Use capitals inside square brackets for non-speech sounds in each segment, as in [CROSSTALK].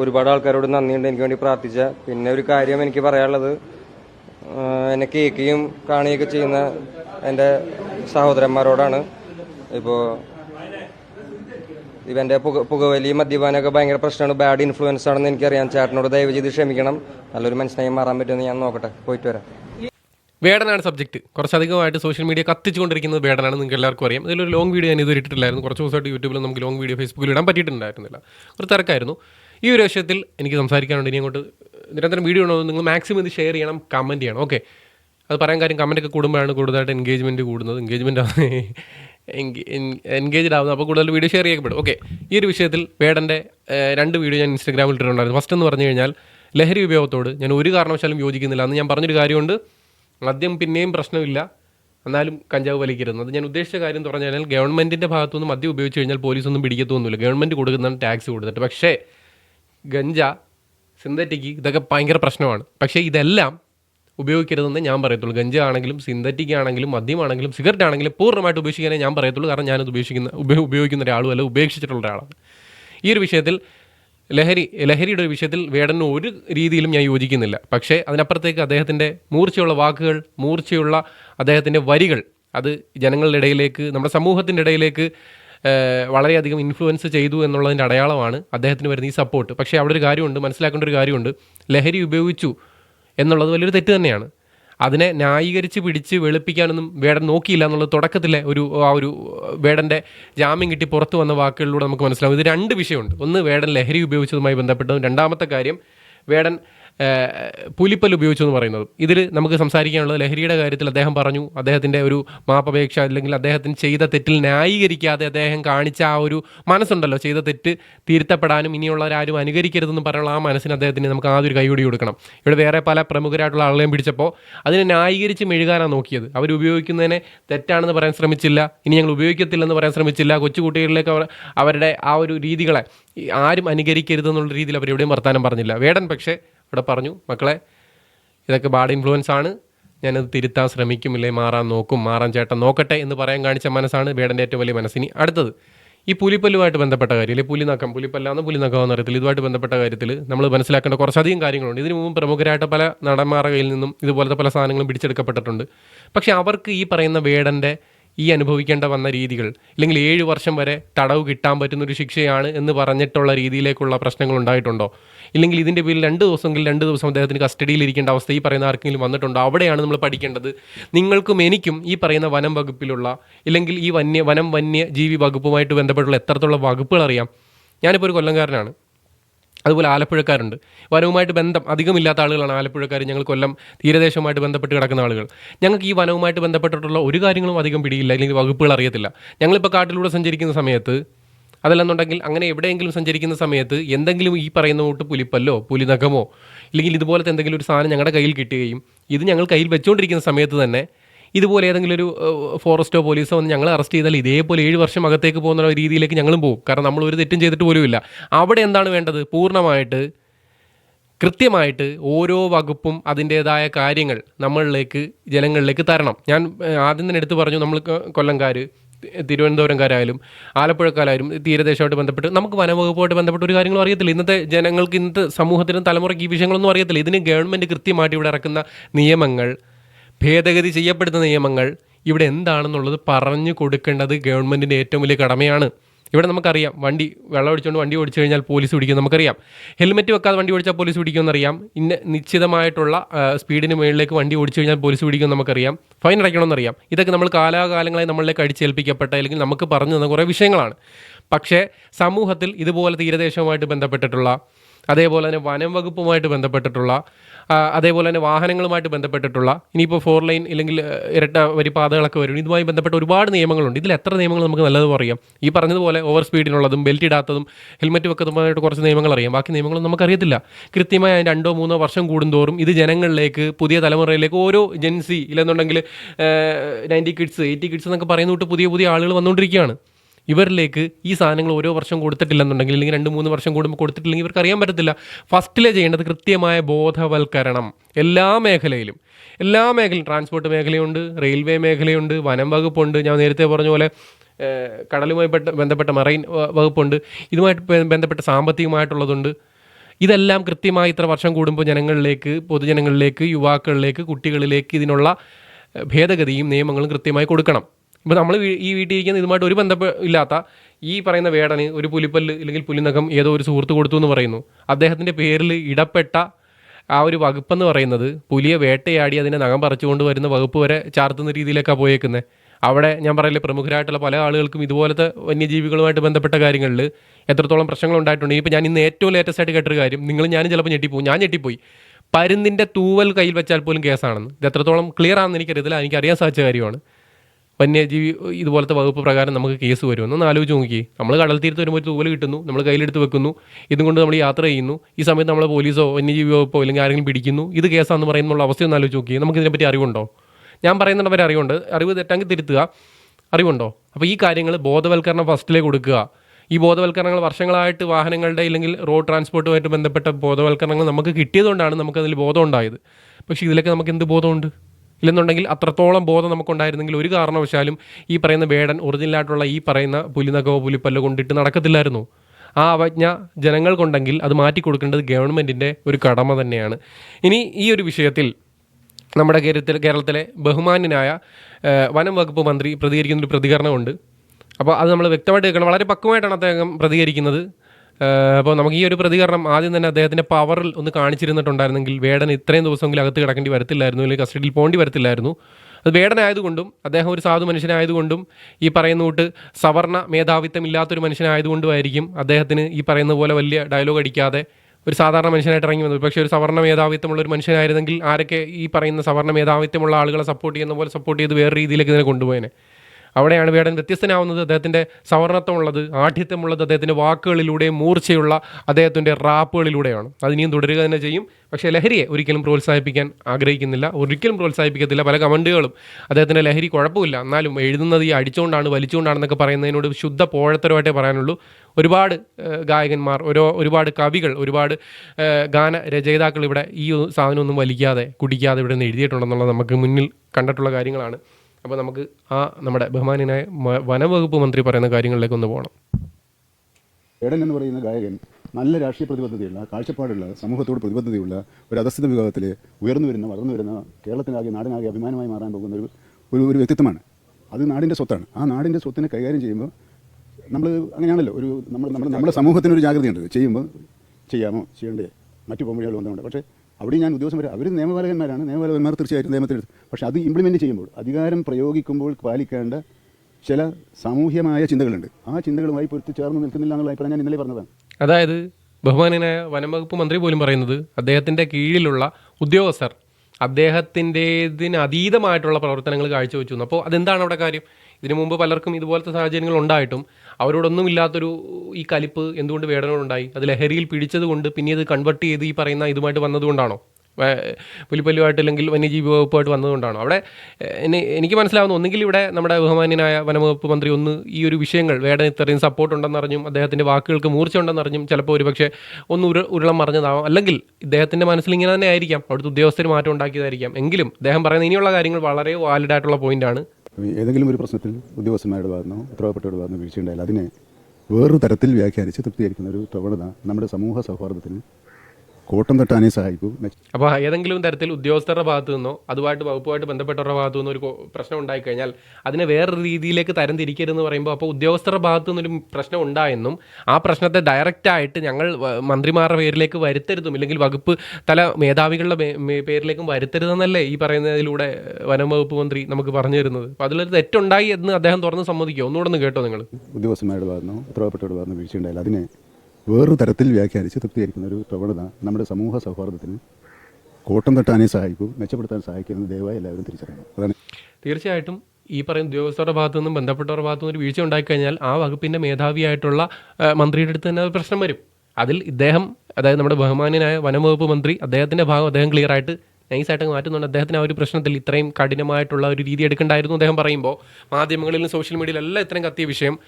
ഒരുപാട് ആൾക്കാരോട് നന്ദിയുണ്ട്. എനിക്ക് വേണ്ടി പ്രാർത്ഥിച്ച. പിന്നെ ഒരു കാര്യം എനിക്ക് പറയാനുള്ളത് എന്നെ കേൾക്കുകയും കാണുകയൊക്കെ ചെയ്യുന്ന എന്റെ സഹോദരന്മാരോടാണ്. ഇപ്പോൾ ഇവന്റെ പുക പുകവലി മദ്യപാനമൊക്കെ ഭയങ്കര പ്രശ്നമാണ്. ബാഡ് ഇൻഫ്ലുവൻസ് ആണെന്ന് എനിക്കറിയാം. ചേട്ടനോട് ദയവ് ചെയ്ത് ക്ഷമിക്കണം. നല്ലൊരു മനുഷ്യനായി മാറാൻ പറ്റുമെന്ന് ഞാൻ നോക്കട്ടെ. പോയിട്ട് വരാം. വേടനാണ് സബ്ജക്ട്. കുറച്ചധികമായിട്ട് സോഷ്യൽ മീഡിയ കത്തിച്ചുകൊണ്ടിരിക്കുന്നത് വേടനാണ് നിങ്ങൾക്ക് എല്ലാവർക്കും അറിയാം. ഇതിലൊരു ലോങ് വീഡിയോ ഞാൻ ഇതുവരെ ഇട്ടിട്ടില്ലായിരുന്നു. കുറച്ച് ദിവസമായിട്ട് യൂട്യൂബിൽ നമുക്ക് ലോങ് വീഡിയോ ഫേസ്ബുക്കിൽ ഇടാൻ പറ്റിയിട്ടുണ്ടായിരുന്നില്ല. ഒരു തിരക്കായിരുന്നു. ഈ ഒരു വിഷയത്തിൽ എനിക്ക് സംസാരിക്കാനുണ്ട്. ഇനി അങ്ങോട്ട് നിരന്തരം വീഡിയോ ഉണ്ടോ? നിങ്ങൾ മാക്സിമം ഇത് ഷെയർ ചെയ്യണം കമന്റ് ചെയ്യണം. ഓക്കെ അത് പറയാൻ കാര്യം കമന്റ് ഒക്കെ കൂടുമ്പോഴാണ് കൂടുതലായിട്ട് എൻഗേജ്മെന്റ് കൂടുന്നത്. എൻഗേജ്മെന്റ് എൻഗേജ്ഡ് ആവുന്നത്. അപ്പോൾ കൂടുതൽ വീഡിയോ ഷെയർ ചെയ്യപ്പെടും. ഓക്കെ ഈ ഒരു വിഷയത്തിൽ വേടന്റെ രണ്ട് വീഡിയോ ഞാൻ ഇൻസ്റ്റാഗ്രാമിൽ ഇട്ടിട്ടുണ്ടായിരുന്നു. ഫസ്റ്റ് എന്ന് പറഞ്ഞു കഴിഞ്ഞാൽ ലഹരി ഉപയോഗത്തോട് ഞാൻ ഒരു കാരണവശാലും യോജിക്കുന്നില്ല. അന്ന് ഞാൻ പറഞ്ഞൊരു കാര്യമുണ്ട്. ആദ്യം പിന്നെയും പ്രശ്നമില്ല. എന്നാലും കഞ്ചാവ് വലിക്കരുത് അത് ഞാൻ ഉദ്ദേശിച്ച കാര്യം എന്ന് പറഞ്ഞു കഴിഞ്ഞാൽ ഗവൺമെന്റിന്റെ ഭാഗത്തുനിന്ന് മദ്യം ഉപയോഗിച്ച് കഴിഞ്ഞാൽ പോലീസൊന്നും പിടിക്കത്തൊന്നുമില്ല. ഗവൺമെന്റ് കൊടുക്കുന്നതാണ് ടാക്സ് കൊടുത്തിട്ട്. പക്ഷേ ഗഞ്ച സിന്തറ്റിക് ഇതൊക്കെ ഭയങ്കര പ്രശ്നമാണ്. പക്ഷേ ഇതെല്ലാം ഉപയോഗിക്കരുതെന്ന് ഞാൻ പറയത്തുള്ളൂ. ഗഞ്ച ആണെങ്കിലും സിന്തറ്റിക് ആണെങ്കിലും മദ്യമാണെങ്കിലും സിഗരറ്റ് ആണെങ്കിലും പൂർണമായിട്ട് ഉപേക്ഷിക്കാനേ ഞാൻ പറയത്തുള്ളൂ. കാരണം ഞാനത് ഉപേക്ഷിക്കുന്ന ഉപ- ഉപയോഗിക്കുന്ന ഒരാളും അല്ല ഉപേക്ഷിച്ചിട്ടുള്ള ഒരാളാണ്. ഈ ഒരു വിഷയത്തിൽ ലഹരി ലഹരിയുടെ ഒരു വിഷയത്തിൽ വേടന് ഒരു രീതിയിലും ഞാൻ യോജിക്കുന്നില്ല. പക്ഷേ അതിനപ്പുറത്തേക്ക് അദ്ദേഹത്തിന്റെ മൂർച്ചയുള്ള വാക്കുകൾ മൂർച്ചയുള്ള അദ്ദേഹത്തിന്റെ വരികൾ അത് ജനങ്ങളുടെ ഇടയിലേക്ക് നമ്മുടെ സമൂഹത്തിന്റെ ഇടയിലേക്ക് വളരെയധികം ഇൻഫ്ലുവൻസ് ചെയ്തു എന്നുള്ളതിന്റെ അടയാളമാണ് അദ്ദേഹത്തിന് വരുന്ന ഈ സപ്പോർട്ട് പക്ഷേ അവിടെ ഒരു കാര്യമുണ്ട് മനസ്സിലാക്കേണ്ട ഒരു കാര്യമുണ്ട്. ലഹരി ഉപയോഗിച്ചു എന്നുള്ളത് വലിയൊരു തെറ്റ് തന്നെയാണ്. അതിനെ ന്യായീകരിച്ച് പിടിച്ച് വെളുപ്പിക്കാനൊന്നും വേടൻ നോക്കിയില്ല എന്നുള്ളത് തുടക്കത്തിലെ ഒരു ആ ഒരു വേടന്റെ ജാമ്യം കിട്ടി പുറത്തു വന്ന വാക്കുകളിലൂടെ നമുക്ക് മനസ്സിലാവും. ഇത് രണ്ട് വിഷയമുണ്ട്. ഒന്ന് വേടൻ ലഹരി ഉപയോഗിച്ചതുമായി ബന്ധപ്പെട്ടതും. രണ്ടാമത്തെ കാര്യം വേടൻ പുലിപ്പൽ ഉപയോഗിച്ചു എന്ന് പറയുന്നത്. ഇതിൽ നമുക്ക് സംസാരിക്കാനുള്ളത് ലഹരിയുടെ കാര്യത്തിൽ അദ്ദേഹം പറഞ്ഞു അദ്ദേഹത്തിന്റെ ഒരു മാപ്പപേക്ഷ അല്ലെങ്കിൽ അദ്ദേഹത്തിന് ചെയ്ത തെറ്റിൽ ന്യായീകരിക്കാതെ അദ്ദേഹം കാണിച്ച ആ ഒരു മനസ്സുണ്ടല്ലോ ചെയ്ത തെറ്റ് തിരുത്തപ്പെടാനും ഇനിയുള്ളവരാരും അനുകരിക്കരുതെന്ന് പറയാനുള്ള ആ മനസ്സിന് അദ്ദേഹത്തിന് നമുക്ക് ആദ്യം ഒരു കൈയൊടി കൊടുക്കണം. ഇവിടെ വേറെ പല പ്രമുഖരായിട്ടുള്ള ആളുകളെയും പിടിച്ചപ്പോൾ അതിനെ ന്യായീകരിച്ച് മെഴുകാനാണ് നോക്കിയത്. അവർ ഉപയോഗിക്കുന്നതിനെ തെറ്റാണെന്ന് പറയാൻ ശ്രമിച്ചില്ല ഇനി ഞങ്ങൾ ഉപയോഗിക്കത്തില്ലെന്ന് പറയാൻ ശ്രമിച്ചില്ല കൊച്ചുകുട്ടികളിലേക്ക് അവർ അവരുടെ ആ ഒരു രീതികളെ ആരും അനുകരിക്കരുതെന്നുള്ള രീതിയിൽ അവർ എവിടെയും വർത്താനം പറഞ്ഞില്ല. വേടൻ പക്ഷേ അവിടെ പറഞ്ഞു മക്കളെ ഇതൊക്കെ ബാഡ് ഇൻഫ്ലുവൻസ് ആണ്. ഞാനത് തിരുത്താൻ ശ്രമിക്കും ഇല്ലേ? മാറാൻ നോക്കും. മാറാൻ ചേട്ടൻ നോക്കട്ടെ എന്ന് പറയാൻ കാണിച്ച മനസ്സാണ് വേടന്റെ ഏറ്റവും വലിയ മനസ്സിനി അടുത്തത് ഈ പുലിപ്പല്ലുമായിട്ട് ബന്ധപ്പെട്ട കാര്യം അല്ലെങ്കിൽ പുലിനക്കം പുലിപ്പല്ലാന്ന് പുലിനക്കമെന്ന് അറിയത്തില്ല. ഇതുമായിട്ട് ബന്ധപ്പെട്ട കാര്യത്തിൽ നമ്മൾ മനസ്സിലാക്കേണ്ട കുറച്ചധികം കാര്യങ്ങളുണ്ട്. ഇതിനു മുമ്പ് പ്രമുഖരായിട്ട് പല നടന്മാരുടെ കയ്യിൽ നിന്നും ഇതുപോലത്തെ പല സാധനങ്ങളും പിടിച്ചെടുക്കപ്പെട്ടിട്ടുണ്ട്. പക്ഷേ അവർക്ക് ഈ പറയുന്ന വേടന്റെ ഈ അനുഭവിക്കേണ്ട വന്ന രീതികൾ. അല്ലെങ്കിൽ ഏഴ് വർഷം വരെ തടവ് കിട്ടാൻ പറ്റുന്ന ഒരു ശിക്ഷയാണ് എന്ന് പറഞ്ഞിട്ടുള്ള രീതിയിലേക്കുള്ള പ്രശ്നങ്ങൾ ഉണ്ടായിട്ടുണ്ടോ? ഇല്ലെങ്കിൽ ഇതിന്റെ പേരിൽ രണ്ട് ദിവസമെങ്കിൽ രണ്ട് ദിവസം അദ്ദേഹത്തിന് കസ്റ്റഡിയിൽ ഇരിക്കേണ്ട അവസ്ഥ ഈ പറയുന്ന ആർക്കെങ്കിലും വന്നിട്ടുണ്ടോ? അവിടെയാണ് നമ്മൾ പഠിക്കേണ്ടത്. നിങ്ങൾക്കും എനിക്കും ഈ പറയുന്ന വനം വകുപ്പിലുള്ള ഇല്ലെങ്കിൽ ഈ വന്യ വനം വന്യ ജീവി വകുപ്പുമായിട്ട് ബന്ധപ്പെട്ടുള്ള എത്രത്തോളം വകുപ്പുകൾ അറിയാം? ഞാനിപ്പോൾ ഒരു കൊല്ലംകാരനാണ്. അതുപോലെ ആലപ്പുഴക്കാരുണ്ട്. വനവുമായിട്ട് ബന്ധം അധികമില്ലാത്ത ആളുകളാണ് ആലപ്പുഴക്കാർ. ഞങ്ങൾ കൊല്ലം തീരദേശവുമായിട്ട് ബന്ധപ്പെട്ട് കിടക്കുന്ന ആളുകൾ. ഞങ്ങൾക്ക് ഈ വനവുമായിട്ട് ബന്ധപ്പെട്ടിട്ടുള്ള ഒരു കാര്യങ്ങളും അധികം പിടിയില്ല അല്ലെങ്കിൽ വകുപ്പുകൾ അറിയത്തില്ല. ഞങ്ങളിപ്പോൾ കാട്ടിലൂടെ സഞ്ചരിക്കുന്ന സമയത്ത് അതല്ലെന്നുണ്ടെങ്കിൽ അങ്ങനെ എവിടെയെങ്കിലും സഞ്ചരിക്കുന്ന സമയത്ത് എന്തെങ്കിലും ഈ പറയുന്ന കൂട്ട് പുലിപ്പല്ലോ പുലിനഖമോ ഇല്ലെങ്കിൽ ഇതുപോലത്തെ എന്തെങ്കിലും ഒരു സാധനം ഞങ്ങളുടെ കയ്യിൽ കിട്ടുകയും ഇത് ഞങ്ങൾ കയ്യിൽ വെച്ചുകൊണ്ടിരിക്കുന്ന സമയത്ത് തന്നെ ഇതുപോലെ ഏതെങ്കിലും ഒരു ഫോറസ്റ്റോ പോലീസോ വന്ന് ഞങ്ങളെ അറസ്റ്റ് ചെയ്താൽ ഇതേപോലെ ഏഴ് വർഷം അകത്തേക്ക് പോകുന്ന രീതിയിലേക്ക് ഞങ്ങളും പോകും. കാരണം നമ്മൾ ഒരു തെറ്റും ചെയ്തിട്ട് പോലുമില്ല. അവിടെ എന്താണ് വേണ്ടത്? പൂർണമായിട്ട് കൃത്യമായിട്ട് ഓരോ വകുപ്പും അതിന്റേതായ കാര്യങ്ങൾ നമ്മളിലേക്ക് ജനങ്ങളിലേക്ക് തരണം. ഞാൻ ആദ്യം തന്നെ എടുത്തു പറഞ്ഞു നമ്മൾ കൊല്ലംകാർ തിരുവനന്തപുരംകാരായാലും ആലപ്പുഴക്കാരായാലും തീരദേശമായിട്ട് ബന്ധപ്പെട്ട് നമുക്ക് വനവകുപ്പുമായിട്ട് ബന്ധപ്പെട്ട ഒരു കാര്യങ്ങളും അറിയത്തില്ല. ഇന്നത്തെ ജനങ്ങൾക്ക് ഇന്നത്തെ സമൂഹത്തിനും തലമുറയ്ക്ക് ഈ വിഷയങ്ങളൊന്നും അറിയത്തില്ല. ഇതിന് ഗവൺമെന്റ് കൃത്യമായിട്ട് ഇവിടെ ഇറക്കുന്ന നിയമങ്ങൾ ഭേദഗതി ചെയ്യപ്പെടുന്ന നിയമങ്ങൾ ഇവിടെ എന്താണെന്നുള്ളത് പറഞ്ഞു കൊടുക്കേണ്ടത് ഗവൺമെന്റിന്റെ ഏറ്റവും വലിയ കടമയാണ്. ഇവിടെ നമുക്കറിയാം വണ്ടി വെള്ളം ഓടിച്ചുകൊണ്ട് വണ്ടി ഓടിച്ചു കഴിഞ്ഞാൽ പോലീസ് പിടിക്കും നമുക്കറിയാം. ഹെൽമെറ്റ് വെക്കാതെ വണ്ടി ഓടിച്ചാൽ പോലീസ് പിടിക്കുമെന്നറിയാം. ഇന്ന നിശ്ചിതമായിട്ടുള്ള സ്പീഡിന് മുകളിലേക്ക് വണ്ടി ഓടിച്ചു കഴിഞ്ഞാൽ പോലീസ് പിടിക്കും നമുക്കറിയാം. ഫൈൻ അടയ്ക്കണമെന്നറിയാം. ഇതൊക്കെ നമ്മൾ കാലാകാലങ്ങളായി നമ്മളിലേക്ക് അടിച്ചേൽപ്പിക്കപ്പെട്ട അല്ലെങ്കിൽ നമുക്ക് പറഞ്ഞു തന്ന കുറേ വിഷയങ്ങളാണ്. പക്ഷേ സമൂഹത്തിൽ ഇതുപോലെ തീരദേശവുമായിട്ട് ബന്ധപ്പെട്ടിട്ടുള്ള അതേപോലെ തന്നെ വനം വകുപ്പുമായിട്ട് ബന്ധപ്പെട്ടിട്ടുള്ള അതേപോലെ തന്നെ വാഹനങ്ങളുമായിട്ട് ബന്ധപ്പെട്ടിട്ടുള്ള ഇനിയിപ്പോൾ ഫോർ ലൈൻ ഇല്ലെങ്കിൽ ഇരട്ട വരി പാതകളൊക്കെ വരും. ഇതുമായി ബന്ധപ്പെട്ട ഒരുപാട് നിയമങ്ങളുണ്ട്. ഇതിൽ എത്ര നിയമങ്ങൾ നമുക്ക് നല്ലതും അറിയാം. ഈ പറഞ്ഞതുപോലെ ഓവർ സ്പീഡിനുള്ളതും ബെൽറ്റ് ഇടാത്തതും ഹെൽമെറ്റ് വെക്കുന്നതുമായിട്ട് കുറച്ച് നിയമങ്ങൾ അറിയാം. ബാക്കി നിയമങ്ങളൊന്നും നമുക്കറിയത്തില്ല. കൃത്യമായി അതിന് രണ്ടോ മൂന്നോ വർഷം കൂടുന്തോറും ഇത് ജനങ്ങളിലേക്ക് പുതിയ തലമുറയിലേക്ക് ഓരോ ജെൻസി ഇല്ലെന്നുണ്ടെങ്കിൽ നയന്റി കിഡ്സ് എയ്റ്റി കിഡ്സ് എന്നൊക്കെ പറയുന്ന തൊട്ട് പുതിയ പുതിയ ആളുകൾ വന്നുകൊണ്ടിരിക്കുകയാണ്. ഇവരിലേക്ക് ഈ സാധനങ്ങൾ ഓരോ വർഷം കൊടുത്തിട്ടില്ലെന്നുണ്ടെങ്കിൽ അല്ലെങ്കിൽ രണ്ട് മൂന്ന് വർഷം കൂടുമ്പോൾ കൊടുത്തിട്ടില്ലെങ്കിൽ ഇവർക്ക് അറിയാൻ പറ്റത്തില്ല. ഫസ്റ്റിലെ ചെയ്യേണ്ടത് കൃത്യമായ ബോധവൽക്കരണം. എല്ലാ മേഖലയിലും. എല്ലാ മേഖലയും ട്രാൻസ്പോർട്ട് മേഖലയുണ്ട് റെയിൽവേ മേഖലയുണ്ട് വനം വകുപ്പുണ്ട്. ഞാൻ നേരത്തെ പറഞ്ഞ പോലെ കടലുമായി ബന്ധപ്പെട്ട മറൈൻ വകുപ്പുണ്ട്. ഇതുമായിട്ട് ബന്ധപ്പെട്ട സാമ്പത്തികമായിട്ടുള്ളതുണ്ട്. ഇതെല്ലാം കൃത്യമായി ഇത്ര വർഷം കൂടുമ്പോൾ ജനങ്ങളിലേക്ക് പൊതുജനങ്ങളിലേക്ക് യുവാക്കളിലേക്ക് കുട്ടികളിലേക്ക് ഇതിനുള്ള ഭേദഗതിയും നിയമങ്ങളും കൃത്യമായി കൊടുക്കണം. ഇപ്പോൾ നമ്മൾ ഈ വീട്ടിൽ ഇരിക്കുന്ന ഇതുമായിട്ട് ഒരു ബന്ധപ്പെ ഇല്ലാത്ത ഈ പറയുന്ന വേടന് ഒരു പുലിപ്പല്ല് ഇല്ലെങ്കിൽ പുലിനഖം ഏതോ ഒരു സുഹൃത്ത് കൊടുത്തു എന്ന് പറയുന്നു. അദ്ദേഹത്തിന്റെ പേരിൽ ഇടപെട്ട ആ ഒരു വകുപ്പെന്ന് പറയുന്നത് പുലിയെ വേട്ടയാടി അതിനെ നഖം പറിച്ചുകൊണ്ട് വരുന്ന വകുപ്പ് വരെ ചാർത്തുന്ന രീതിയിലേക്കാണ് പോയേക്കുന്നത് അവിടെ ഞാൻ പറയില്ലേ പ്രമുഖരായിട്ടുള്ള പല ആളുകൾക്കും ഇതുപോലത്തെ വന്യജീവികളുമായിട്ട് ബന്ധപ്പെട്ട കാര്യങ്ങളിൽ എത്രത്തോളം പ്രശ്നങ്ങൾ ഉണ്ടായിട്ടുണ്ട്. ഇപ്പോൾ ഞാൻ ഇന്ന് ഏറ്റവും ലേറ്റസ്റ്റ് ആയിട്ട് കേട്ടൊരു കാര്യം. നിങ്ങൾ ഞാനും ചിലപ്പോൾ ഞെട്ടിപ്പോയി ഞാൻ ഞെട്ടിപ്പോയി. പരുന്തിന്റെ തൂവൽ കയ്യിൽ വെച്ചാൽ പോലും കേസാണെന്ന്. ഇത് എത്രത്തോളം ക്ലിയർ ആണെന്ന് എനിക്കറിയത്തില്ല. എനിക്കറിയാൻ സാധിച്ച കാര്യമാണ്. വന്യജീവി ഇതുപോലത്തെ വകുപ്പ് പ്രകാരം നമുക്ക് കേസ് വരുമെന്ന് ഒന്ന് ആലോചിച്ച് നോക്കി നമ്മൾ കടൽ തീരത്ത് വരുമ്പോൾ തൂവൽ കിട്ടുന്നു നമ്മൾ കയ്യിലെടുത്ത് വെക്കുന്നു ഇതും കൊണ്ട് നമ്മൾ യാത്ര ചെയ്യുന്നു. ഈ സമയത്ത് നമ്മളെ പോലീസോ വന്യജീവി വകുപ്പോ അല്ലെങ്കിൽ ആരെങ്കിലും പിടിക്കുന്നു. ഇത് കേസാന്ന് പറയുന്നുള്ള അവസ്ഥയൊന്ന് ആലോചിച്ച് നോക്കി നമുക്ക് ഇതിനെപ്പറ്റി അറിവുണ്ടോ? ഞാൻ പറയുന്നവരെ അറിവുണ്ട്. അറിവ് തെറ്റാങ്കിൽ തിരുത്തുക. അറിവുണ്ടോ? അപ്പോൾ ഈ കാര്യങ്ങൾ ബോധവൽക്കരണം ഫസ്റ്റിലേ കൊടുക്കുക. ഈ ബോധവൽക്കരണങ്ങൾ വർഷങ്ങളായിട്ട് വാഹനങ്ങളുടെ അല്ലെങ്കിൽ റോഡ് ട്രാൻസ്പോർട്ടുമായിട്ട് ബന്ധപ്പെട്ട ബോധവൽക്കരണങ്ങൾ നമുക്ക് കിട്ടിയതുകൊണ്ടാണ് നമുക്കതിൽ ബോധം ഉണ്ടായത്. പക്ഷേ ഇതിലൊക്കെ നമുക്ക് എന്ത് ബോധമുണ്ട്? ഇല്ലെന്നുണ്ടെങ്കിൽ അത്രത്തോളം ബോധം നമുക്കുണ്ടായിരുന്നെങ്കിൽ ഒരു കാരണവശാലും ഈ പറയുന്ന വേടൻ ഒറിജിനലായിട്ടുള്ള ഈ പറയുന്ന പുലിനഖമോ പുലിപ്പല്ലോ കൊണ്ടിട്ട് നടക്കത്തില്ലായിരുന്നു. ആ അവജ്ഞ ജനങ്ങൾക്കുണ്ടെങ്കിൽ അത് മാറ്റി കൊടുക്കേണ്ടത് ഗവൺമെന്റിന്റെ ഒരു കടമ തന്നെയാണ്. ഇനി ഈ ഒരു വിഷയത്തിൽ നമ്മുടെ കേരളത്തിൽ കേരളത്തിലെ ബഹുമാന്യനായ വനം വകുപ്പ് മന്ത്രി പ്രതികരിക്കുന്ന ഒരു പ്രതികരണമുണ്ട്. അപ്പോൾ അത് നമ്മൾ വ്യക്തമായിട്ട് കേൾക്കണം. വളരെ പക്വമായിട്ടാണ് അദ്ദേഹം പ്രതികരിക്കുന്നത്. അപ്പോൾ നമുക്ക് ഈ ഒരു പ്രതികരണം ആദ്യം തന്നെ അദ്ദേഹത്തിന്റെ പവറിൽ ഒന്ന് കാണിച്ചിരുന്നിട്ടുണ്ടായിരുന്നെങ്കിൽ വേടൻ ഇത്രയും ദിവസമെങ്കിലും അകത്ത് കിടക്കേണ്ടി വരത്തില്ലായിരുന്നു അല്ലെങ്കിൽ കസ്റ്റഡിയിൽ പോകേണ്ടി വരത്തില്ലായിരുന്നു. അത് വേടനായതുകൊണ്ടും അദ്ദേഹം ഒരു സാധു മനുഷ്യനായതുകൊണ്ടും ഈ പറയുന്ന കൂട്ട് സവർണ മേധാവിത്വം ഇല്ലാത്തൊരു മനുഷ്യനായതുകൊണ്ടുമായിരിക്കും അദ്ദേഹത്തിന് ഈ പറയുന്ന പോലെ വലിയ ഡയലോഗ് അടിക്കാതെ ഒരു സാധാരണ മനുഷ്യനായിട്ട് ഇറങ്ങി വന്നത്. പക്ഷേ ഒരു സവർണ മേധാവിത്വമുള്ള ഒരു മനുഷ്യനായിരുന്നെങ്കിൽ ആരൊക്കെ ഈ പറയുന്ന സവർണ മേധാവിത്വമുള്ള ആളുകളെ സപ്പോർട്ട് ചെയ്യുന്ന പോലെ സപ്പോർട്ട് ചെയ്ത് വേറെ രീതിയിലേക്ക് ഇതിനെ കൊണ്ടുപോയേനെ. അവിടെയാണ് വേടൻ വ്യത്യസ്തനാവുന്നത്. അദ്ദേഹത്തിന്റെ സവർണത്വമുള്ളത് ആഠ്യത്വമുള്ളത് അദ്ദേഹത്തിന്റെ വാക്കുകളിലൂടെയും മൂർച്ചയുള്ള അദ്ദേഹത്തിന്റെ റാപ്പുകളിലൂടെയാണ്. അതിനിയും തുടരുക തന്നെ ചെയ്യും. പക്ഷേ ലഹരിയെ ഒരിക്കലും പ്രോത്സാഹിപ്പിക്കാൻ ആഗ്രഹിക്കുന്നില്ല. ഒരിക്കലും പ്രോത്സാഹിപ്പിക്കത്തില്ല. പല കമന്റുകളും അദ്ദേഹത്തിന്റെ ലഹരി കുഴപ്പമില്ല. എന്നാലും എഴുതുന്നത് ഈ അടിച്ചുകൊണ്ടാണ് വലിച്ചുകൊണ്ടാണെന്നൊക്കെ പറയുന്നതിനോട് ശുദ്ധ പോഴത്തരമായിട്ടേ പറയാനുള്ളൂ. ഒരുപാട് ഗായകന്മാർ ഓരോ ഒരുപാട് കവികൾ ഒരുപാട് ഗാന രചയിതാക്കൾ ഇവിടെ ഈ സാധനമൊന്നും വലിക്കാതെ കുടിക്കാതെ ഇവിടെ നിന്ന് എഴുതിയിട്ടുണ്ടെന്നുള്ളത് നമുക്ക് മുന്നിൽ കണ്ടിട്ടുള്ള കാര്യങ്ങളാണ്. അപ്പോൾ നമുക്ക് ആ നമ്മുടെ ബഹുമാനായ വനവകുപ്പ് മന്ത്രി പറയുന്ന കാര്യങ്ങളിലേക്ക് ഒന്ന് പോകണം ഏടൻ എന്ന് പറയുന്ന ഗായകൻ നല്ല രാഷ്ട്രീയ പ്രതിബദ്ധതയുള്ള കാഴ്ചപ്പാടുള്ള സമൂഹത്തോട് പ്രതിബദ്ധതയുള്ള ഒരു അധസ്ഥിത വിഭാഗത്തിൽ ഉയർന്നു വരുന്ന വളർന്നു വരുന്ന കേരളത്തിനാകെ നാടിനാകെ അഭിമാനമായി മാറാൻ പോകുന്ന ഒരു ഒരു ഒരു വ്യക്തിത്വമാണ്. അത് നാടിന്റെ സ്വത്താണ്. ആ നാടിന്റെ സ്വത്തിനെ കൈകാര്യം ചെയ്യുമ്പോൾ നമ്മൾ അങ്ങനെയാണല്ലോ. ഒരു നമ്മൾ നമ്മുടെ നമ്മുടെ സമൂഹത്തിനൊരു ജാഗ്രതയുണ്ട്. ചെയ്യുമ്പോൾ ചെയ്യാമോ? ചെയ്യണ്ടേ? മറ്റു പോംവഴികൾ വന്നുകൊണ്ട് പക്ഷേ അവിടെ ഞാൻ ഉദ്യോഗസ്ഥന്മാർ അവർ നിയമപാലകന്മാരാണ്. നിയമപാലകന്മാർ തീർച്ചയായിട്ടും നിയമത്തിലെടുത്ത് പക്ഷേ അത് ഇംപ്ലിമെന്റ് ചെയ്യുമ്പോൾ അധികാരം പ്രയോഗിക്കുമ്പോൾ പാലിക്കേണ്ട ചില സാമൂഹ്യമായ ചിന്തകളുണ്ട്. ആ ചിന്തകളുമായി ചേർന്ന് നിൽക്കുന്നില്ല എന്നുള്ള അഭിപ്രായം ഞാൻ ഇന്നലെ പറഞ്ഞതാണ്. അതായത് ബഹുമാനായ വനംവകുപ്പ് മന്ത്രി പോലും പറയുന്നത് അദ്ദേഹത്തിന്റെ കീഴിലുള്ള ഉദ്യോഗസ്ഥർ അദ്ദേഹത്തിന്റെതിന് അതീതമായിട്ടുള്ള പ്രവർത്തനങ്ങൾ കാഴ്ചവെച്ചു. അപ്പോൾ അതെന്താണ് അവിടെ കാര്യം? ഇതിനു മുമ്പ് പലർക്കും ഇതുപോലത്തെ സാഹചര്യങ്ങൾ ഉണ്ടായിട്ടും അവരോടൊന്നും ഇല്ലാത്തൊരു ഈ കലിപ്പ് എന്തുകൊണ്ട് വേടനോടുണ്ടായി? അത് ലഹരിയിൽ പിടിച്ചത് കൊണ്ട് പിന്നെ അത് കൺവെർട്ട് ചെയ്ത് ഈ പറയുന്ന ഇതുമായിട്ട് വന്നതുകൊണ്ടാണോ? പുലിപ്പല്ലുമായിട്ട് അല്ലെങ്കിൽ വന്യജീവി വകുപ്പായിട്ട് വന്നതുകൊണ്ടാണ്? അവിടെ എനിക്ക് മനസ്സിലാവുന്നു ഒന്നുകിൽ ഇവിടെ നമ്മുടെ ബഹുമാന്യനായ വനംവകുപ്പ് മന്ത്രി ഒന്ന് ഈ ഒരു വിഷയങ്ങൾ വേടൻ ഇത്രയും സപ്പോർട്ട് ഉണ്ടെന്നറിഞ്ഞും അദ്ദേഹത്തിന്റെ വാക്കുകൾക്ക് മൂർച്ച ഉണ്ടെന്നറിഞ്ഞും ചിലപ്പോൾ ഒരു പക്ഷേ ഒന്ന് ഉരു ഉരുളം മറിഞ്ഞതാവാം. അല്ലെങ്കിൽ ഇദ്ദേഹത്തിന്റെ മനസ്സിൽ ഇങ്ങനെ തന്നെ ആയിരിക്കാം. അവിടുത്തെ ഉദ്യോഗസ്ഥർ മാറ്റം ഉണ്ടാക്കിയതായിരിക്കാം. എങ്കിലും അദ്ദേഹം പറയുന്ന ഇനിയുള്ള കാര്യങ്ങൾ വളരെ വാലിഡായിട്ടുള്ള പോയിന്റാണ് ഏതെങ്കിലും ഒരു പ്രശ്നത്തിൽ ഉദ്യോഗസ്ഥന്മാരുടെ ഭാഗത്തുനിന്നോ ഉത്തരവാദപ്പെട്ടവരുടെ ഭാഗത്തുനിന്നോ വീഴ്ചയുണ്ടായാൽ അതിനെ വേറൊരു തരത്തിൽ വ്യാഖ്യാനിച്ച് തൃപ്തീകരിക്കുന്ന ഒരു പ്രവണത നമ്മുടെ സമൂഹ സൗഹാർദ്ദത്തിന് കോട്ടം തട്ടാനേ സഹായിക്കൂ. അപ്പോൾ ഏതെങ്കിലും തരത്തിൽ ഉദ്യോഗസ്ഥരുടെ ഭാഗത്തു നിന്നോ അതുമായിട്ട് വകുപ്പുമായിട്ട് ബന്ധപ്പെട്ടവരുടെ ഭാഗത്തു നിന്നോ ഒരു പ്രശ്നം ഉണ്ടായിക്കഴിഞ്ഞാൽ അതിനെ വേറൊരു രീതിയിലേക്ക് തരം തിരിക്കരുതെന്ന് പറയുമ്പോൾ അപ്പോൾ ഉദ്യോഗസ്ഥരുടെ ഭാഗത്തു നിന്നൊരു പ്രശ്നം ഉണ്ടായെന്നും ആ പ്രശ്നത്തെ ഡയറക്റ്റ് ആയിട്ട് ഞങ്ങൾ മന്ത്രിമാരുടെ പേരിലേക്ക് വരുത്തരുതും ഇല്ലെങ്കിൽ വകുപ്പ് തല മേധാവികളുടെ പേരിലേക്കും വരുത്തരുതെന്നല്ലേ ഈ പറയുന്നതിലൂടെ വനം വകുപ്പ് മന്ത്രി നമുക്ക് പറഞ്ഞു തരുന്നത്? അപ്പോൾ അതിലൊരു തെറ്റുണ്ടായി എന്ന് അദ്ദേഹം തുറന്ന് സമ്മതിക്കുമോ ഒന്നുകൂടെ ഒന്ന് കേട്ടോ നിങ്ങൾ ഉദ്യോഗസ്ഥന്മാരുടെ ഭാഗത്തുനിന്നോ ഉത്തരവാദപ്പെട്ടവരുടെ ഭാഗത്തുനിന്നോ വീഴ്ചയുണ്ടായാലും അതിനെ വേറൊരു തരത്തിൽ വ്യാഖ്യാനിച്ച് തൃപ്തികരിക്കുന്ന ഒരു പ്രവണത നമ്മുടെ സമൂഹ സൗഹാർദ്ദത്തിന് കോട്ടം തട്ടാനേ സഹായിക്കൂ മെച്ചപ്പെടുത്താൻ സഹായിക്കുമെന്ന് ദയവായി എല്ലാവരും തിരിച്ചറിയണം. അതാണ്. തീർച്ചയായിട്ടും ഈ പറയുന്ന ഉദ്യോഗസ്ഥരുടെ ഭാഗത്തു നിന്നും ബന്ധപ്പെട്ടവരുടെ ഭാഗത്തു നിന്നും ഒരു വീഴ്ച ഉണ്ടായിക്കഴിഞ്ഞാൽ ആ വകുപ്പിന്റെ മേധാവിയായിട്ടുള്ള മന്ത്രിയുടെ അടുത്ത് തന്നെ പ്രശ്നം വരും. അതിൽ ഇദ്ദേഹം അതായത് നമ്മുടെ ബഹുമാന്യനായ വനംവകുപ്പ് മന്ത്രി അദ്ദേഹത്തിന്റെ ഭാഗം അദ്ദേഹം ക്ലിയർ ആയിട്ട് നൈസായിട്ട് മാറ്റുന്നുണ്ട്. അദ്ദേഹത്തിന് ആ ഒരു പ്രശ്നത്തിൽ ഇത്രയും കഠിനമായിട്ടുള്ള ഒരു രീതി എടുക്കണ്ടായിരുന്നു അദ്ദേഹം പറയുമ്പോൾ. മാധ്യമങ്ങളിലും സോഷ്യൽ മീഡിയയിലെല്ലാം ഇത്രയും കത്തിയ വിഷയം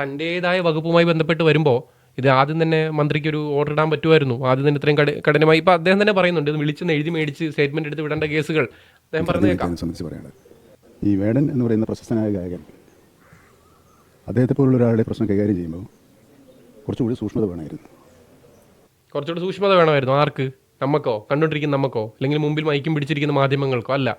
തന്റേതായ വകുപ്പുമായി ബന്ധപ്പെട്ട് വരുമ്പോൾ ഇത് ആദ്യം തന്നെ മന്ത്രിക്ക് ഒരു ഓർഡർ ഇടാൻ പറ്റുമായിരുന്നു. ആദ്യം തന്നെ ഇത്രയും കഠി- കഠിനമായി. ഇപ്പം അദ്ദേഹം തന്നെ പറയുന്നുണ്ട് ഇത് വിളിച്ചെന്ന് എഴുതി മേടിച്ച് സ്റ്റേറ്റ്മെന്റ് എടുത്ത് വിടേണ്ട കേസുകൾ. അദ്ദേഹം പറഞ്ഞേക്കാം. സംബന്ധിച്ച് പറയുന്നത് ഈ വേടൻ എന്ന് പറയുന്ന പ്രശസ്തനായ ഗായകൻ അദ്ദേഹത്തെ പോലുള്ള ഒരാളുടെ പ്രശ്നം കൈകാര്യം ചെയ്യുമ്പോൾ കുറച്ചുകൂടി സൂക്ഷ്മത വേണമായിരുന്നു. കുറച്ചുകൂടി സൂക്ഷ്മത വേണമായിരുന്നു. ആർക്ക്? നമുക്കോ കണ്ടുകൊണ്ടിരിക്കുന്ന നമുക്കോ അല്ലെങ്കിൽ മുമ്പിൽ മൈക്കും പിടിച്ചിരിക്കുന്ന മാധ്യമങ്ങൾക്കോ? അല്ല.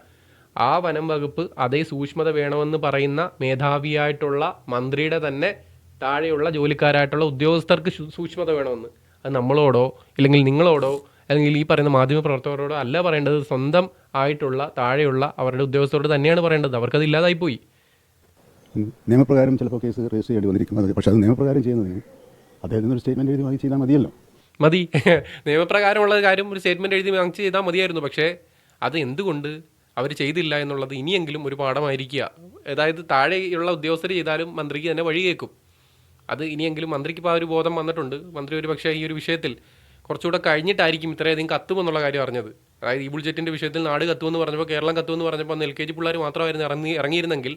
ആ വനം വകുപ്പ് അതേ സൂക്ഷ്മത വേണമെന്ന് പറയുന്ന മേധാവിയായിട്ടുള്ള മന്ത്രിയുടെ തന്നെ താഴെയുള്ള ജോലിക്കാരായിട്ടുള്ള ഉദ്യോഗസ്ഥർക്ക് സൂക്ഷ്മത വേണമെന്ന്. അത് നമ്മളോടോ ഇല്ലെങ്കിൽ നിങ്ങളോടോ അല്ലെങ്കിൽ ഈ പറയുന്ന മാധ്യമ പ്രവർത്തകരോടോ അല്ല പറയേണ്ടത്. സ്വന്തം ആയിട്ടുള്ള താഴെയുള്ള അവരുടെ ഉദ്യോഗസ്ഥരോട് തന്നെയാണ് പറയേണ്ടത്. അവർക്കത് ഇല്ലാതായിപ്പോയി. നിയമപ്രകാരം ചിലപ്പോൾ കേസ് രജിസ്റ്റർ ചെയ്യേണ്ടി വന്നിരിക്കും. അത് പക്ഷേ അത് നിയമപ്രകാരം ചെയ്യുന്നതിന് അദ്ദേഹത്തിന് ഒരു സ്റ്റേറ്റ്മെന്റ് എഴുതി വാങ്ങി ചെയ്താൽ മതിയല്ലോ. മതി. [LAUGHS] നിയമപ്രകാരമുള്ള കാര്യം ഒരു സ്റ്റേറ്റ്മെന്റ് എഴുതി വാങ്ങിച്ച് ചെയ്താൽ മതിയായിരുന്നു. പക്ഷേ അത് എന്തുകൊണ്ട് അവർ ചെയ്തില്ല എന്നുള്ളത് ഇനിയെങ്കിലും ഒരു പാഠമായിരിക്കുക. അതായത് താഴെയുള്ള ഉദ്യോഗസ്ഥർ ചെയ്താലും മന്ത്രിക്ക് തന്നെ വഴി കേൾക്കും. അത് ഇനിയെങ്കിലും മന്ത്രിക്ക് ഇപ്പോൾ ആ ഒരു ബോധം വന്നിട്ടുണ്ട്. മന്ത്രി ഒരു പക്ഷേ ഈ ഒരു വിഷയത്തിൽ കുറച്ചുകൂടെ കഴിഞ്ഞിട്ടായിരിക്കും ഇത്രയധികം കത്തുമെന്നുള്ള കാര്യം അറിഞ്ഞത്. അതായത് ഈ ബുൾജറ്റിന്റെ വിഷയത്തിൽ നാട് കത്തുമെന്ന് പറഞ്ഞപ്പോൾ കേരളം കത്തുമെന്ന് പറഞ്ഞപ്പോൾ അന്ന് എൽ കെ ജി പിള്ളേർ മാത്രമായിരുന്നു ഇറങ്ങി ഇറങ്ങിയിരുന്നെങ്കിൽ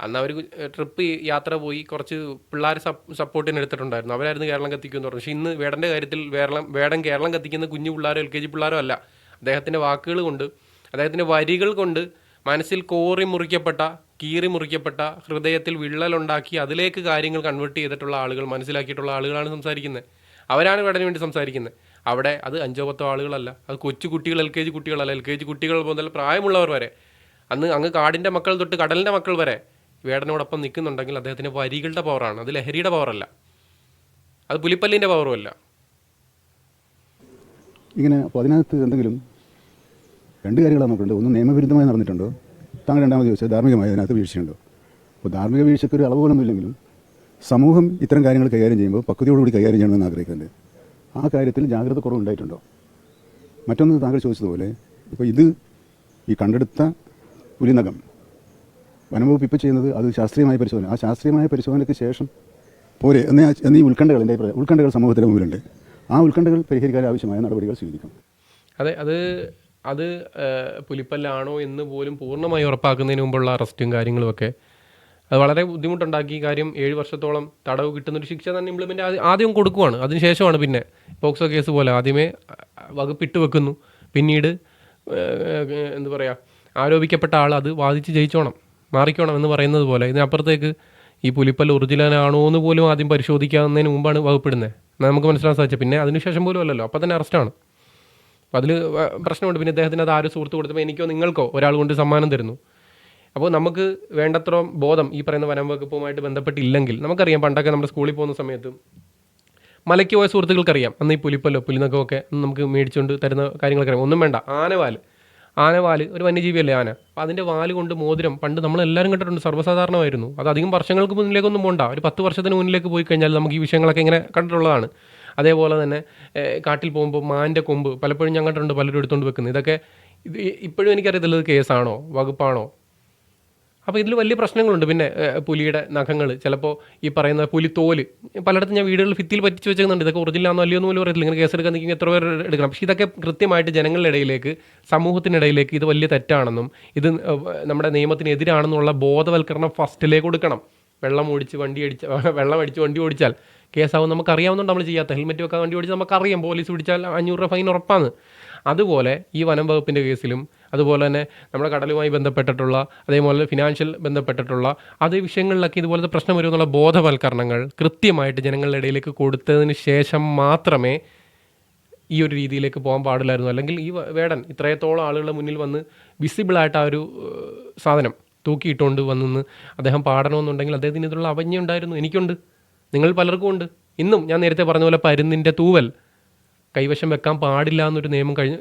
അന്ന് അവർ ട്രിപ്പ് യാത്ര പോയി കുറച്ച് പിള്ളേർ സപ്പോർട്ടിന് എടുത്തിട്ടുണ്ടായിരുന്നു. അവരായിരുന്നു കേരളം കത്തിക്കുമെന്ന് പറഞ്ഞു പക്ഷേ ഇന്ന് വേടന്റെ കാര്യത്തിൽ വേളം വേടം കേരളം കത്തിക്കുന്ന കുഞ്ഞു പിള്ളേരോ എൽ കെ ജി പിള്ളേരോ അല്ല. അദ്ദേഹത്തിന്റെ വാക്കുകൾ കൊണ്ട് അദ്ദേഹത്തിന്റെ വരികൾ കൊണ്ട് മനസ്സിൽ കോറി മുറിക്കപ്പെട്ട കീറി മുറിക്കപ്പെട്ട ഹൃദയത്തിൽ വിള്ളലുണ്ടാക്കി അതിലേക്ക് കാര്യങ്ങൾ കൺവേർട്ട് ചെയ്തിട്ടുള്ള ആളുകൾ മനസ്സിലാക്കിയിട്ടുള്ള ആളുകളാണ് സംസാരിക്കുന്നത്. അവരാണ് ഇവിടെ വേണ്ടി സംസാരിക്കുന്നത്. അവിടെ അത് അഞ്ചോ പത്തോ ആളുകളല്ല. അത് കൊച്ചു കുട്ടികൾ എൽ കെ ജി കുട്ടികളല്ല. എൽ കെ ജി കുട്ടികൾ മുതൽ പ്രായമുള്ളവർ വരെ. അന്ന് അങ്ങ് കാടിന്റെ മക്കൾ തൊട്ട് കടലിന്റെ മക്കൾ വരെ വേടനോടൊപ്പം നിൽക്കുന്നുണ്ടെങ്കിൽ അദ്ദേഹത്തിന്റെ വരികളുടെ പവറാണ് അത് ലഹരിയുടെ പവറല്ല അത് പുലിപ്പല്ലിന്റെ പവറുമല്ല ഇങ്ങനെ അപ്പോൾ അതിനകത്ത് എന്തെങ്കിലും രണ്ട് കാര്യങ്ങളാണ് നോക്കുന്നത് ഒന്ന് നിയമവിരുദ്ധമായി നടന്നിട്ടുണ്ടോ? താങ്കൾ രണ്ടാമത് ചോദിച്ചത് ധാർമ്മികമായി അതിനകത്ത് വീഴ്ചയുണ്ടോ? അപ്പോൾ ധാർമ്മിക വീഴ്ചയ്ക്ക് ഒരു അളവുകളൊന്നുമില്ലെങ്കിലും സമൂഹം ഇത്തരം കാര്യങ്ങൾ കൈകാര്യം ചെയ്യുമ്പോൾ പക്വതയോടുകൂടി കൈകാര്യം ചെയ്യണമെന്ന് ആഗ്രഹിക്കുന്നുണ്ട്. ആ കാര്യത്തിൽ ജാഗ്രത കുറവുണ്ടായിട്ടുണ്ടോ മറ്റൊന്ന് താങ്കൾ ചോദിച്ചതുപോലെ ഇപ്പോൾ ഇത് ഈ കണ്ടെടുത്ത പുലിനകം വനംവകുപ്പ് ഇപ്പോൾ ചെയ്യുന്നത് അത് ശാസ്ത്രീയമായ പരിശോധന. ആ ശാസ്ത്രീയമായ പരിശോധനയ്ക്ക് ശേഷം പോരെ. എന്നീ എന്നീ ഉത്കണ്ഠകൾ എന്റെ ഉത്കണ്ഠകൾ സമൂഹത്തിന്റെ മുമ്പിലുണ്ട്. ആ ഉത്കണ്ഠകൾ പരിഹരിക്കാൻ ആവശ്യമായ നടപടികൾ സ്വീകരിക്കും. അതെ അത് അത് പുലിപ്പല്ലാണോ എന്ന് പോലും പൂർണമായി ഉറപ്പാക്കുന്നതിന് മുമ്പുള്ള അറസ്റ്റും കാര്യങ്ങളുമൊക്കെ. അത് വളരെ ബുദ്ധിമുട്ടുണ്ടാക്കി. കാര്യം ഏഴ് വർഷത്തോളം തടവ് കിട്ടുന്നൊരു ശിക്ഷ തന്നെ ഇംപ്ലിമെന്റ് ആദ്യം കൊടുക്കുവാണ്. അതിനുശേഷമാണ് പിന്നെ പോക്സോ കേസ് പോലെ ആദ്യമേ വകുപ്പിട്ട് വെക്കുന്നു. പിന്നീട് എന്ത് പറയുക ആരോപിക്കപ്പെട്ട ആൾ അത് വാദിച്ച് ജയിച്ചോണം മാറിക്കോണം എന്ന് പറയുന്നത് പോലെ. ഇതിനപ്പുറത്തേക്ക് ഈ പുലിപ്പല്ല് ഒറിജിനലാണോ എന്ന് പോലും ആദ്യം പരിശോധിക്കാവുന്നതിന് മുമ്പാണ് വകുപ്പിടുന്നത്. നമുക്ക് മനസ്സിലാക്കാൻ സാധിച്ചത്. പിന്നെ അതിനുശേഷം പോലും അല്ലല്ലോ. അപ്പം തന്നെ അറസ്റ്റാണ്. അപ്പോൾ അതിൽ പ്രശ്നമുണ്ട്. പിന്നെ ഇദ്ദേഹത്തിന് അത് ആരും സുഹൃത്ത് കൊടുത്തപ്പോൾ എനിക്കോ നിങ്ങൾക്കോ ഒരാൾ കൊണ്ട് സമ്മാനം തരുന്നു. അപ്പോൾ നമുക്ക് വേണ്ടത്ര ബോധം ഈ പറയുന്ന വനം വകുപ്പുമായിട്ട് ബന്ധപ്പെട്ടില്ലെങ്കിൽ നമുക്കറിയാം പണ്ടൊക്കെ നമ്മുടെ സ്കൂളിൽ പോകുന്ന സമയത്ത് മലയ്ക്ക് പോയ സുഹൃത്തുക്കൾക്കറിയാം. അന്ന് ഈ പുലിപ്പല്ലോ പുലിനക്കമൊക്കെ നമുക്ക് മേടിച്ചുകൊണ്ട് തരുന്ന കാര്യങ്ങളൊക്കെ അറിയാം ഒന്നും വേണ്ട. ആനവാൽ ആനവാൽ ഒരു വന്യജീവിയല്ലേ ആന? അപ്പോൾ അതിന്റെ വാൽ കൊണ്ട് മോതിരം പണ്ട് നമ്മളെല്ലാവരും കണ്ടിട്ടുണ്ട്. സർവസാധാരണമായിരുന്നു. അത് അധികം വർഷങ്ങൾക്ക് മുന്നിലേക്കൊന്നും പോകണ്ട ഒരു പത്ത് വർഷത്തിന് മുന്നിലേക്ക് പോയി കഴിഞ്ഞാൽ നമുക്ക് ഈ വിഷയങ്ങളൊക്കെ ഇങ്ങനെ കണ്ടിട്ടുള്ളതാണ്. അതേപോലെ തന്നെ കാട്ടിൽ പോകുമ്പോൾ മാന്റെ കൊമ്പ് പലപ്പോഴും ഞാൻ കണ്ടിട്ടുണ്ട് പലരും എടുത്തുകൊണ്ട് വെക്കുന്നത് ഇതൊക്കെ ഇത് ഇപ്പോഴും എനിക്കറിയത്തില്ല കേസാണോ വകുപ്പാണോ? അപ്പോൾ ഇതിൽ വലിയ പ്രശ്നങ്ങളുണ്ട്. പിന്നെ പുലിയുടെ നഖങ്ങൾ ചിലപ്പോൾ ഈ പറയുന്ന പുലിത്തോൽ പലയിടത്തും ഞാൻ വീടുകളിൽ ഭിത്തിയിൽ പറ്റിച്ച് വെച്ചിരുന്നുണ്ട്. ഇതൊക്കെ ഒറിജിനലാണോ അല്ലയോ എന്ന് പോലും അറിയത്തില്ല. ഇങ്ങനെ കേസെടുക്കാൻ നിൽക്കുമ്പോൾ എത്ര പേർ എടുക്കണം. പക്ഷേ ഇതൊക്കെ കൃത്യമായിട്ട് ജനങ്ങളുടെ ഇടയിലേക്ക് സമൂഹത്തിനിടയിലേക്ക് ഇത് വലിയ തെറ്റാണെന്നും ഇത് നമ്മുടെ നിയമത്തിനെതിരാണെന്നുള്ള ബോധവൽക്കരണം ഫസ്റ്റിലേക്ക് കൊടുക്കണം. വെള്ളം ഓടിച്ച് വണ്ടി അടിച്ച വെള്ളം അടിച്ച് വണ്ടി ഓടിച്ചാൽ കേസാവും നമുക്കറിയാവുന്നതുകൊണ്ട് നമ്മൾ ചെയ്യാത്ത. ഹെൽമെറ്റ് വെക്കാൻ വണ്ടി ഓടിച്ചാൽ നമുക്കറിയാം പോലീസ് പിടിച്ചാൽ അഞ്ഞൂറ് രൂപ ഫൈൻ ഉറപ്പാണ്. അതുപോലെ ഈ വനം വകുപ്പിന്റെ കേസിലും അതുപോലെ തന്നെ നമ്മുടെ കടലുമായി ബന്ധപ്പെട്ടിട്ടുള്ള അതേപോലെ ഫിനാൻഷ്യൽ ബന്ധപ്പെട്ടിട്ടുള്ള അതേ വിഷയങ്ങളിലൊക്കെ ഇതുപോലത്തെ പ്രശ്നം വരുമെന്നുള്ള ബോധവൽക്കരണങ്ങൾ കൃത്യമായിട്ട് ജനങ്ങളുടെ ഇടയിലേക്ക് കൊടുത്തതിന് ശേഷം മാത്രമേ ഈ ഒരു രീതിയിലേക്ക് പോകാൻ പാടില്ലായിരുന്നു. അല്ലെങ്കിൽ ഈ വേടൻ ഇത്രയത്തോളം ആളുകളുടെ മുന്നിൽ വന്ന് വിസിബിളായിട്ട് ആ ഒരു സാധനം തൂക്കിയിട്ടുകൊണ്ട് വന്നെന്ന് അദ്ദേഹം പാടണമെന്നുണ്ടെങ്കിൽ അദ്ദേഹത്തിന് ഇതിലുള്ള അവജ്ഞ ഉണ്ടായിരുന്നു. എനിക്കുണ്ട്. നിങ്ങൾ പലർക്കും ഉണ്ട്. ഇന്നും ഞാൻ നേരത്തെ പറഞ്ഞ പോലെ പരുന്നിന്റെ തൂവൽ. കൈവശം വെക്കാൻ പാടില്ല എന്നൊരു നിയമം കഴിഞ്ഞ്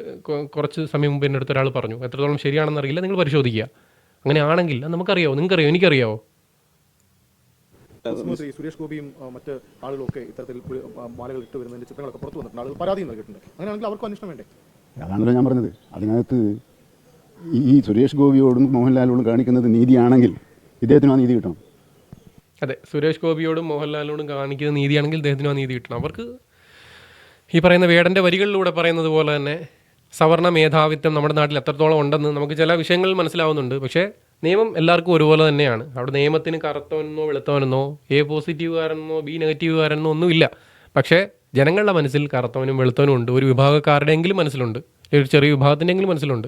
കുറച്ച് സമയം മുമ്പ് എന്റെ അടുത്ത് ഒരാൾ പറഞ്ഞു. എത്രത്തോളം ശരിയാണെന്ന് അറിയില്ല നിങ്ങൾ പരിശോധിക്കുക. അങ്ങനെ ആണെങ്കിൽ നമുക്കറിയാവോ? നിങ്ങൾക്കറിയോ? എനിക്കറിയാവോ? മുഖ്യമന്ത്രി സുരേഷ് ഗോപിയും മറ്റ് ആളുകളും ഒക്കെ ഇത്തരത്തിൽ മാലകൾ ഇട്ട് വരുന്നതിന്റെ ചിത്രങ്ങളൊക്കെ പുറത്തു വന്നിട്ടുണ്ട്. ആളുകൾ പരാതി നൽകിയിട്ടുണ്ട്. അങ്ങനെയാണെങ്കിൽ അവർക്ക് അന്വേഷണം വേണ്ടേ? അതാണല്ലോ ഞാൻ പറഞ്ഞത്. അതിനകത്ത് ഈ സുരേഷ് ഗോപിയോടും മോഹൻലാലിനോടും കാണിക്കുന്നത് നീതിയാണെങ്കിൽ ഇദ്ദേഹത്തിനും ആ നീതി കിട്ടണം. അതെ സുരേഷ് ഗോപിയോടും മോഹൻലാലിനോടും കാണിക്കുന്ന നീതിയാണെങ്കിൽ ഇദ്ദേഹത്തിനും ആ നീതി കിട്ടണം. അവർക്ക് ഈ പറയുന്ന വേടന്റെ വരികളിലൂടെ പറയുന്നത് പോലെ തന്നെ സവർണ മേധാവിത്വം നമ്മുടെ നാട്ടിൽ എത്രത്തോളം ഉണ്ടെന്ന് നമുക്ക് ചില വിഷയങ്ങൾ മനസ്സിലാവുന്നുണ്ട്. പക്ഷേ നിയമം എല്ലാവർക്കും ഒരുപോലെ തന്നെയാണ്. അവിടെ നിയമത്തിന് കറുത്തവനെന്നോ വെളുത്തവനെന്നോ എ പോസിറ്റീവുകാരെന്നോ ബി നെഗറ്റീവുകാരെന്നോ ഒന്നുമില്ല. പക്ഷേ ജനങ്ങളുടെ മനസ്സിൽ കറുത്തവനും വെളുത്തവനും ഉണ്ട്. ഒരു വിഭാഗക്കാരുടെയെങ്കിലും മനസ്സിലുണ്ട്. ഒരു ചെറിയ വിഭാഗത്തിന്റെയെങ്കിലും മനസ്സിലുണ്ട്.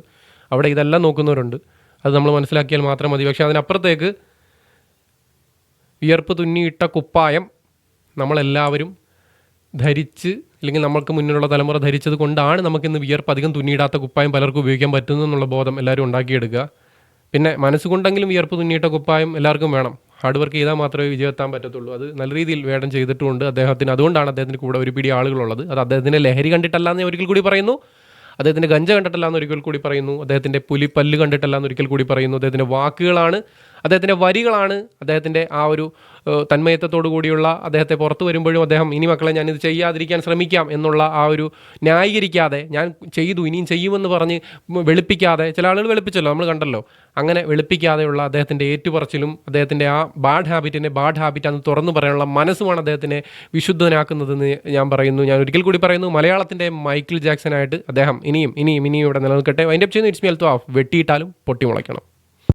അവിടെ ഇതെല്ലാം നോക്കുന്നവരുണ്ട്. അത് നമ്മൾ മനസ്സിലാക്കിയാൽ മാത്രം മതി. പക്ഷേ അതിനപ്പുറത്തേക്ക് വിയർപ്പ് തുന്നിയിട്ട കുപ്പായം നമ്മളെല്ലാവരും ധരിച്ച് അല്ലെങ്കിൽ നമ്മൾക്ക് മുന്നിലുള്ള തലമുറ ധരിച്ചത് കൊണ്ടാണ് നമുക്കിന്ന് വിയർപ്പ് അധികം തുന്നിയിടാത്ത കുപ്പായം പലർക്കും ഉപയോഗിക്കാൻ പറ്റുന്നു എന്നുള്ള ബോധം എല്ലാവരും ഉണ്ടാക്കിയെടുക്കുക. പിന്നെ മനസ്സുകൊണ്ടെങ്കിലും വിയർപ്പ് തുന്നിയിട്ട കുപ്പായം എല്ലാവർക്കും വേണം. ഹാർഡ് വർക്ക് ചെയ്താൽ മാത്രമേ വിജയത്താൻ പറ്റത്തുള്ളൂ. അത് നല്ല രീതിയിൽ വേടം ചെയ്തിട്ടുമുണ്ട് അദ്ദേഹത്തിന്. അതുകൊണ്ടാണ് അദ്ദേഹത്തിന് കൂടെ ഒരു പിടി ആളുകളുള്ളത്. അത് അദ്ദേഹത്തിന്റെ ലഹരി കണ്ടിട്ടല്ല എന്ന് ഒരിക്കൽ കൂടി പറയുന്നു. അദ്ദേഹത്തിന്റെ ഗഞ്ച കണ്ടിട്ടല്ല എന്ന് ഒരിക്കൽ കൂടി പറയുന്നു. അദ്ദേഹത്തിന്റെ പുലിപ്പല്ല് കണ്ടിട്ടല്ല എന്ന് ഒരിക്കൽ കൂടി പറയുന്നു. അദ്ദേഹത്തിന്റെ വാക്കുകളാണ് അദ്ദേഹത്തിന്റെ വരികളാണ് അദ്ദേഹത്തിന്റെ ആ ഒരു തന്മയത്വത്തോടു കൂടിയുള്ള അദ്ദേഹത്തെ പുറത്തു വരുമ്പോഴും അദ്ദേഹം ഇനി മക്കളെ ഞാനിത് ചെയ്യാതിരിക്കാൻ ശ്രമിക്കാം എന്നുള്ള ആ ഒരു ന്യായീകരിക്കാതെ ഞാൻ ചെയ്തു ഇനിയും ചെയ്യുമെന്ന് പറഞ്ഞ് വെളുപ്പിക്കാതെ ചില ആളുകൾ വെളുപ്പിച്ചല്ലോ നമ്മൾ കണ്ടല്ലോ. അങ്ങനെ വെളുപ്പിക്കാതെയുള്ള അദ്ദേഹത്തിന്റെ ഏറ്റുപറച്ചിലും അദ്ദേഹത്തിന്റെ ആ ബാഡ് ഹാബിറ്റിനെ ബാഡ് ഹാബിറ്റ് അന്ന് തുറന്നു പറയാനുള്ള മനസ്സുമാണ് അദ്ദേഹത്തിനെ വിശുദ്ധനാക്കുന്നതെന്ന് ഞാൻ പറയുന്നു. ഞാൻ ഒരിക്കൽ കൂടി പറയുന്നു മലയാളത്തിന്റെ മൈക്കിൾ ജാക്സനായിട്ട് അദ്ദേഹം ഇനിയും ഇനിയും ഇനിയും ഇവിടെ നിലനിൽക്കട്ടെ. അതിന്റെ ചെയ്യുന്ന ഇറ്റ്സ് മേൽത്തോ വെട്ടിയിട്ടാലും വെട്ടിയിട്ടാലും പൊട്ടിമുളയ്ക്കണം.